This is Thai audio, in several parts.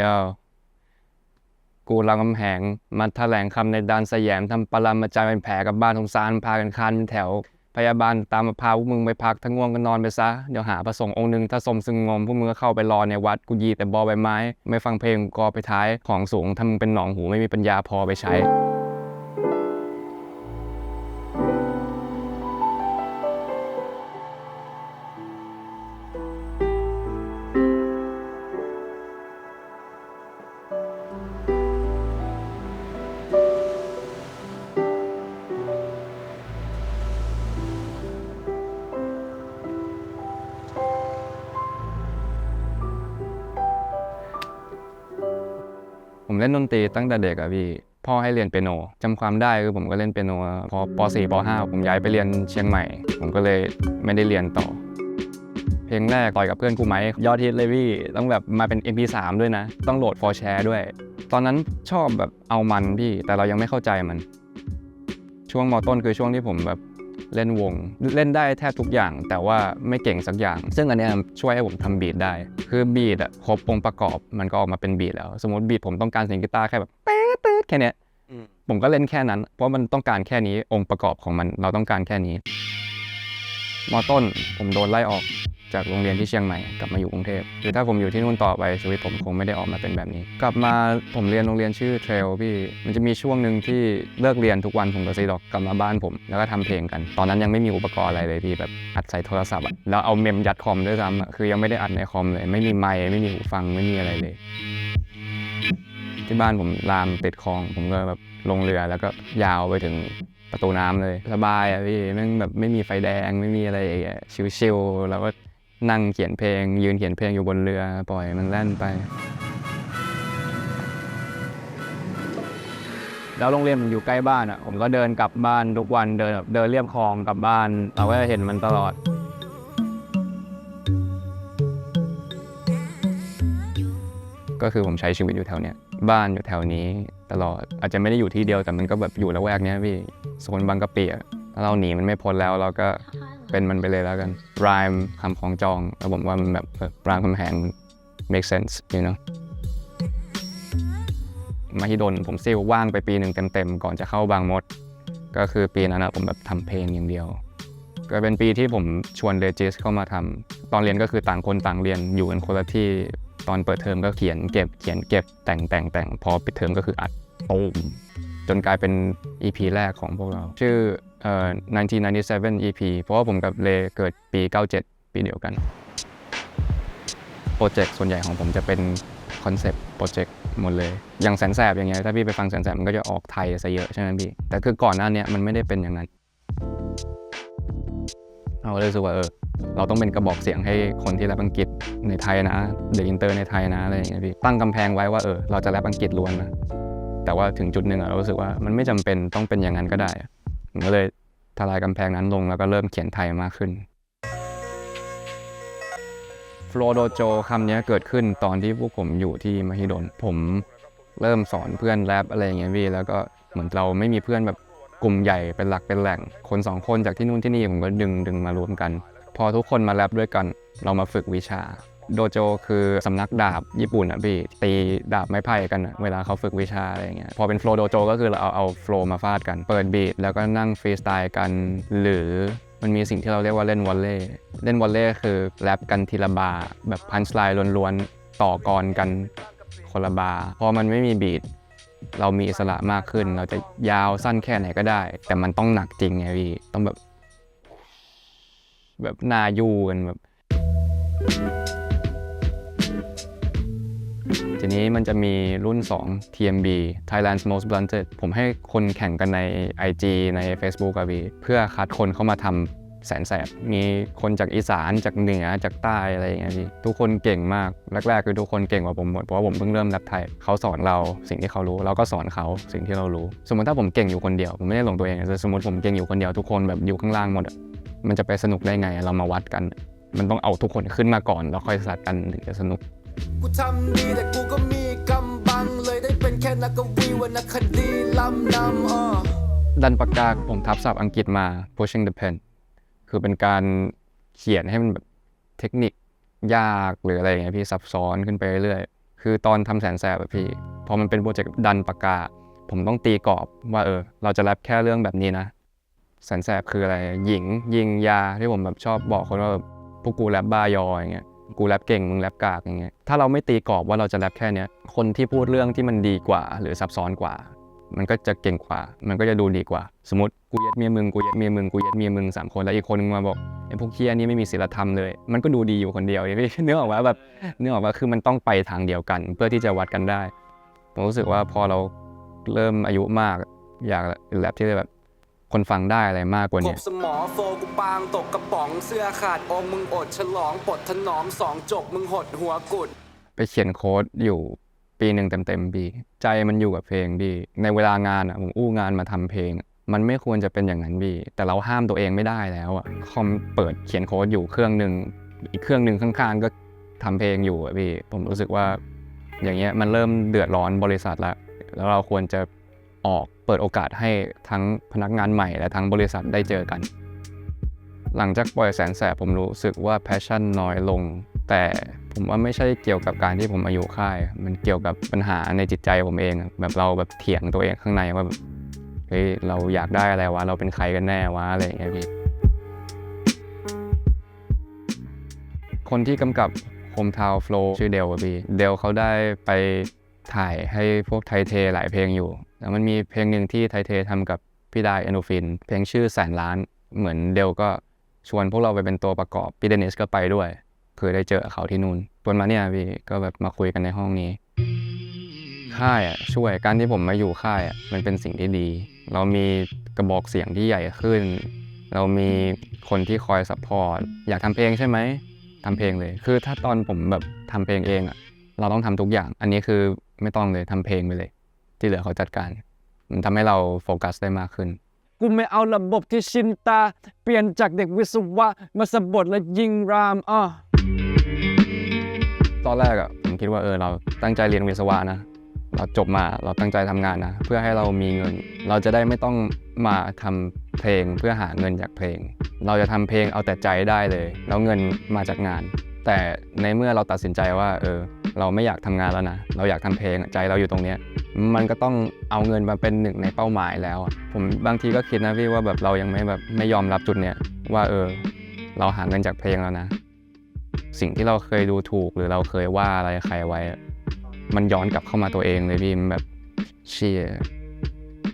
ยาวกูรามคำแหงมาแถลงคำในดานสยามทำปรามาจารย์เป็นแผลกับบ้านสงสารพากันคันเป็นแถว พยาบาลตามมาพาพวกมึงไปพักทั้งง่วงก็นอนไปซะ เดี๋ยวหาพระสงฆ์องค์หนึ่งถ้าสมซึงงมพวกมึงก็เข้าไปรอในวัดกูยีแต่บอใบไม้ ไม่ฟังเพลงกอไปท้ายของสูงทำมึงเป็นหนองหูไม่มีปัญญาพอไปใช้ ผมเล่นดนตรีตั้งแต่เด็กอะพี่ พ่อให้เรียนเปียโนจำความได้คือผมก็เล่นเปียโนพอป .4 ป .5 ผมย้ายไปเรียนเชียงใหม่ ผมก็เลยไม่ได้เรียนต่อ เพลงแรกต่อยกับเพื่อนครูไหมยอดฮิตเลยพี่ต้องแบบมาเป็น MP3 ด้วยนะ ต้องโหลด for share ด้วย ตอนนั้นชอบแบบเอามันพี่ แต่เรายังไม่เข้าใจมัน ช่วงมต้นคือช่วงที่ผมแบบ เล่นวง เล่นได้แทบทุกอย่าง แต่ว่าไม่เก่งสักอย่าง ซึ่งอันเนี้ยช่วยให้ผมทำบีทได้ คือบีทอะครบองค์ประกอบมันก็ออกมาเป็นบีทแล้ว สมมติบีทผมต้องการเสียงกีตาร์แค่แบบเป๊ะเป๊ะแค่เนี้ยอืมผมก็เล่นแค่นั้น เพราะมันต้องการแค่นี้องค์ประกอบของมันเราต้องการแค่นี้มต้นผมโดนไล่ออก จากโรงเรียนที่เชียงใหม่กลับมาอยู่กรุงเทพหรือถ้าผมอยู่ที่นู่นต่อไปชีวิตผมคงไม่ได้ออกมาเป็นแบบนี้ กลับมาผมเรียนโรงเรียนชื่อเทรลพี่มันจะมีช่วงหนึ่งที่เลิกเรียนทุกวันผมกับซีดอกกลับมาบ้านผม แล้วก็ทำเพลงกัน ตอนนั้นยังไม่มีอุปกรณ์อะไรเลยพี่แบบอัดใส่โทรศัพท์อะแล้วเอาเมมยัดคอมด้วยซ้ำคือยังไม่ได้อัดในคอมเลย ไม่มีไมค์ไม่มีหูฟังไม่มีอะไรเลย ที่บ้านผมรามติดคลอง ผมก็แบบลงเรือแล้วก็ยาวไปถึงประตูน้ำเลย สบายอะพี่แม่งแบบไม่มีไฟแดงไม่มีอะไรอย่างเงี้ยชิวๆแล้วก็ นั่งเขียนเพลง ยืนเขียนเพลงอยู่บนเรือปล่อยมันแล่นไป แล้วโรงเรียนอยู่ใกล้บ้านอะผมก็เดินกลับบ้านทุกวันเดินแบบเดินเรียบคลองกลับบ้าน เราก็จะเห็นมันตลอด ก็คือผมใช้ชีวิตอยู่แถวเนี้ยบ้านอยู่แถวนี้ตลอดอาจจะไม่ได้อยู่ที่เดียวแต่มันก็แบบอยู่ละแวกเนี้ยพี่โซนบางกะปิอะ ถ้าเราหนีมันไม่พ้นแล้วเราก็เป็นมันไปเลยแล้วกัน rhyme คำของจองแล้วผมว่ามันแบบรามคำแหง make sense you know มหิดลผมซิลว่างไปปีหนึ่งเต็มๆก่อนจะเข้าบางมด ก็คือปีนั้นอะผมแบบทำเพลงอย่างเดียว ก็เป็นปีที่ผมชวนเดจิสเข้ามาทำตอนเรียนก็คือต่างคนต่างเรียนอยู่กันคนละที่ตอนเปิดเทอมก็เขียนเก็บเขียนเก็บแต่งแต่งแต่งพอปิดเทอมก็คืออัดตูมจนกลายเป็น EP แรกของพวกเรา ชื่อ เอ่อ1997 EP เพราะว่าผมกับเลเกิดปี 97 ปีเดียวกัน โปรเจกต์ส่วนใหญ่ของผมจะเป็นคอนเซปต์โปรเจกต์หมดเลย อย่างแสนแสบอย่างเงี้ยถ้าพี่ไปฟังแสนแสบมันก็จะออกไทยซะเยอะใช่ไหมพี่ แต่คือก่อนหน้านี้มันไม่ได้เป็นอย่างนั้นเราเลยรู้สึกว่าเออเราต้องเป็นกระบอกเสียงให้คนที่แรปอังกฤษในไทยนะเด็กอินเตอร์ในไทยนะอะไรอย่างเงี้ยพี่ตั้งกำแพงไว้ว่าเออเราจะแรปอังกฤษล้วนนะแต่ว่าถึงจุดหนึ่งอะเรารู้สึกว่ามันไม่จำเป็นต้องเป็นอย่างนั้นก็ได้ ผมก็เลยทลายกำแพงนั้นลงแล้วก็เริ่มเขียนไทยมากขึ้นฟลโดโจคำนี้เกิดขึ้นตอนที่พวกผมอยู่ที่มหิดลผมเริ่มสอนเพื่อนแรปอะไรอย่างเงี้ยพี่แล้วก็เหมือนเราไม่มีเพื่อนแบบกลุ่มใหญ่เป็นหลักเป็นแหล่ง คนสองคนจากที่นู่นที่นี่ผมก็ดึงดึงมารวมกัน พอทุกคนมาแรปด้วยกัน เรามาฝึกวิชา โดโจคือสำนักดาบญี่ปุ่นอะพี่ตีดาบไม้ไผ่กันอะเวลาเขาฝึกวิชาอะไรอย่างเงี้ยพอเป็นโฟลโดโจก็คือเราเอาเอาโฟล์มาฟาดกัน เปิดบีทแล้วก็นั่งฟรีสไตล์กัน หรือมันมีสิ่งที่เราเรียกว่าเล่นวอลเล่เล่นวอลเล่คือแรปกันทีละบาแบบพันสไลด์ล้วนๆ ต่อกรกันคนละบาพอมันไม่มีบีทเรามีอิสระมากขึ้น เราจะยาวสั้นแค่ไหนก็ได้ แต่มันต้องหนักจริงไงพี่ต้องแบบ แบบนายูกันแบบ นี้มันจะมีรุ่น 2 TMB Thailand's Most Blunted ผมให้คนแข่งกันใน IG ใน Facebook อะพี่เพื่อคัดคนเข้ามาทำแสนแสบ มีคนจากอีสานจากเหนือจากใต้อะไรอย่างเงี้ยพี่ทุกคนเก่งมาก แรกๆคือทุกคนเก่งกว่าผมหมดเพราะว่าผมเพิ่งเริ่มแรปไทย เขาสอนเราสิ่งที่เขารู้ เราก็สอนเขาสิ่งที่เรารู้ สมมติถ้าผมเก่งอยู่คนเดียว ผมไม่ได้หลงตัวเองแต่สมมติผมเก่งอยู่คนเดียวทุกคนแบบอยู่ข้างล่างหมด มันจะไปสนุกได้ไงเรามาวัดกัน มันต้องเอาทุกคนขึ้นมาก่อนแล้วค่อยสัดกันถึงจะสนุก กูทำดีแต่กูก็มีกำบังเลยได้เป็นแค่นักกวีวรรณคดีลำนำอ่อดันปากกาผมทับศัพท์อังกฤษมา pushing the pen คือเป็นการเขียนให้มันแบบเทคนิคยากหรืออะไรอย่างเงี้ยพี่ซับซ้อนขึ้นไปเรื่อยๆคือตอนทำแสนแสบอะพี่พอมันเป็นโปรเจกต์ดันปากกา ผมต้องตีกรอบว่าเออ เราจะแรปแค่เรื่องแบบนี้นะ แสนแสบคืออะไรหญิงยิงยาที่ผมแบบชอบบอกคนว่าแบบพวกกูแรปบ้ายออย่างเงี้ย กูแรปเก่งมึงแรปกากอย่างเงี้ยถ้าเราไม่ตีกรอบว่าเราจะแรปแค่เนี้ยคนที่พูดเรื่องที่มันดีกว่า หรือซับซ้อนกว่า มันก็จะเก่งกว่า มันก็จะดูดีกว่า สมมติกูเย็ดเมียมึงกูเย็ดเมียมึงกูเย็ดเมียมึงสามคนแล้วอีกคนนึงมาบอกไอ้พวกเคียนี่ไม่มีศีลธรรมเลย มันก็ดูดีอยู่คนเดียวพี่เนื้อออกว่าแบบเนื้อออกว่าคือมันต้องไปทางเดียวกัน เพื่อที่จะวัดกันได้ผมรู้สึกว่าพอเราเริ่มอายุมากอยากแรปที่แบบ คนฟังได้อะไรมากกว่ากนี้บสมอโฟกูปางตกกระป๋องเสื้อขาดองค์มึงอดฉลองปลดถนอมสองจกมึงหดหัวกุด ไปเขียนโค้ดอยู่ปีหนึ่งเต็มๆปี ใจมันอยู่กับเพลงพี่ในเวลางานอะผมอู้งานมาทำเพลงอะมันไม่ควรจะเป็นอย่างนั้นพี่แต่เราห้ามตัวเองไม่ได้แล้วอะคอมเปิดเขียนโค้ดอยู่เครื่องหนึ่งอีกเครื่องหนึ่งข้างๆ ก็ทำเพลงอยู่อะพี่ผมรู้สึกว่าอย่างเงี้ยมันเริ่มเดือดร้อนบริษัทละแล้วเราควรจะ ออกเปิดโอกาสให้ทั้งพนักงานใหม่และทั้งบริษัทได้เจอกัน หลังจากปล่อยแสนแสบผมรู้สึกว่าแพชชั่นน้อยลง แต่ผมว่าไม่ใช่เกี่ยวกับการที่ผมมายู่ค่าย มันเกี่ยวกับปัญหาในจิตใจผมเอง แบบเราแบบเถียงตัวเองข้างในว่าแบบเฮ้ยเราอยากได้อะไรวะ เราเป็นใครกันแน่วะอะไรอย่างเงี้ยพี่คนที่กำกับ Home Town Flow ชื่อเดลพี่เดลเขาได้ไปถ่ายให้พวกไทเทหลายเพลงอยู่ มันมีเพลงหนึ่งที่ไทเททำกับพี่ไดเอโนฟิน เพลงชื่อแสนล้านเหมือนเดลก็ชวนพวกเราไปเป็นตัวประกอบพี่เดนิสก็ไปด้วยคือได้เจอเขาที่นู่นชวนมาเนี่ยพี่ก็แบบมาคุยกันในห้องนี้ ค่ายอะช่วยการที่ผมมาอยู่ค่ายอะมันเป็นสิ่งที่ดี เรามีกระบอกเสียงที่ใหญ่ขึ้น เรามีคนที่คอยซัพพอร์ตอยากทำเพลงใช่ไหมทำเพลงเลย คือถ้าตอนผมแบบทำเพลงเองอะเราต้องทำทุกอย่าง อันนี้คือไม่ต้องเลยทำเพลงไปเลย ที่เหลือเขาจัดการ มันทำให้เราโฟกัสได้มากขึ้น กูไม่เอาระบบที่ชินตา เปลี่ยนจากเด็กวิศวะ มาสะบดและยิงรามอะตอนแรกอะผมคิดว่าเออเราตั้งใจเรียนวิศวะนะ เราจบมาเราตั้งใจทำงานนะ เพื่อให้เรามีเงิน เราจะได้ไม่ต้องมาทำเพลงเพื่อหาเงินจากเพลง เราจะทำเพลงเอาแต่ใจได้เลย แล้วเงินมาจากงาน แต่ในเมื่อเราตัดสินใจว่าเออเราไม่อยากทำงานแล้วนะ เราอยากทำเพลงอะใจเราอยู่ตรงเนี้ย มันก็ต้องเอาเงินมาเป็นหนึ่งในเป้าหมายแล้วอะผมบางทีก็คิดนะพี่ว่าแบบเรายังไม่แบบไม่ยอมรับจุดเนี้ยว่าเออ เราหาเงินจากเพลงแล้วนะ สิ่งที่เราเคยดูถูกหรือเราเคยว่าอะไรใครไว้ มันย้อนกลับเข้ามาตัวเองเลยพี่มันแบบเชี่ย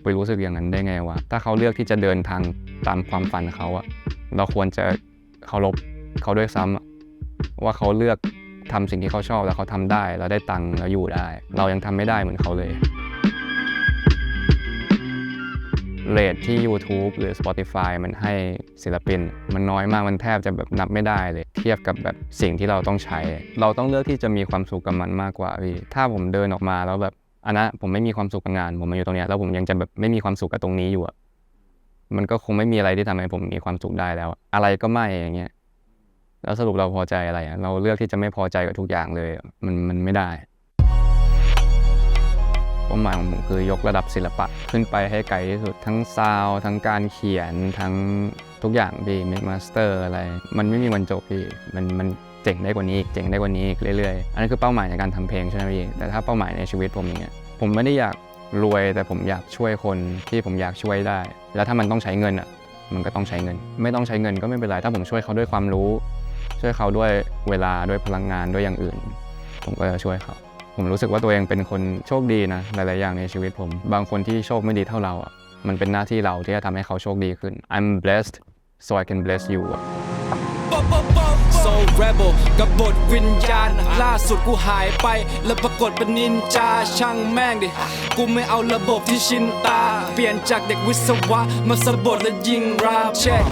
ไปรู้สึกอย่างนั้นได้ไงวะถ้าเขาเลือกที่จะเดินทางตามความฝันเขาอะเราควรจะเคารพเขาด้วยซ้ำว่าเขาเลือก ทำสิ่งที่เขาชอบแล้วเขาทำได้แล้วได้ตังค์แล้วอยู่ได้ เรายังทำไม่ได้เหมือนเขาเลยเรทที่ YouTube หรือ Spotify มันให้ศิลปิน มันน้อยมากมันแทบจะแบบนับไม่ได้เลย เทียบกับแบบสิ่งที่เราต้องใช้ เราต้องเลือกที่จะมีความสุขกับมันมากกว่าพี่ถ้าผมเดินออกมาแล้วแบบอันนะผมไม่มีความสุขกับงาน ผมมาอยู่ตรงนี้แล้วผมยังจะแบบไม่มีความสุขกับตรงนี้อยู่อะมันก็คงไม่มีอะไรที่ทำให้ผมมีความสุขได้แล้ว อะอะไรก็ไม่อย่างเงี้ย แล้วสรุปเราพอใจอะไรอะเราเลือกที่จะไม่พอใจกับทุกอย่างเลย มันมันไม่ได้เป้าหมายของผมคือยกระดับศิลปะขึ้นไปให้ไกลที่สุดทั้งซาวทั้งการเขียนทั้งทุกอย่างพี่เมกมาสเตอร์อะไร มันไม่มีวันจบพี่มันมันเจ๋งได้กว่านี้อีกเจ๋งได้กว่านี้อีกเรื่อยๆ อันนี้คือเป้าหมายในการทำเพลงใช่ไหมพี่แต่ถ้าเป้าหมายในชีวิตผมองเงี้ยผมไม่ได้อยากรวยแต่ผมอยากช่วยคนที่ผมอยากช่วยได้ แล้วถ้ามันต้องใช้เงินอะมันก็ต้องใช้เงิน ไม่ต้องใช้เงินก็ไม่เป็นไรถ้าผมช่วยเขาด้วยความรู้ ช่วยเขาด้วยเวลาด้วยพลังงานด้วยอย่างอื่น ผมก็จะช่วยเขา ผมรู้สึกว่าตัวเองเป็นคนโชคดีนะหลาย ๆ อย่างในชีวิตผม บางคนที่โชคไม่ดีเท่าเราอะมันเป็นหน้าที่เราที่จะทำให้เขาโชคดีขึ้น I'm blessed so I can bless you อะโซเรเบลกับบทวิญญาณ ล่าสุดกูหายไป แล้วปรากฏเป็นนินจาช่างแม่งดิ กูไม่เอาระบบที่ชินตา เปลี่ยนจากเด็กวิศวะ มาสะบดและยิงรามเช็ค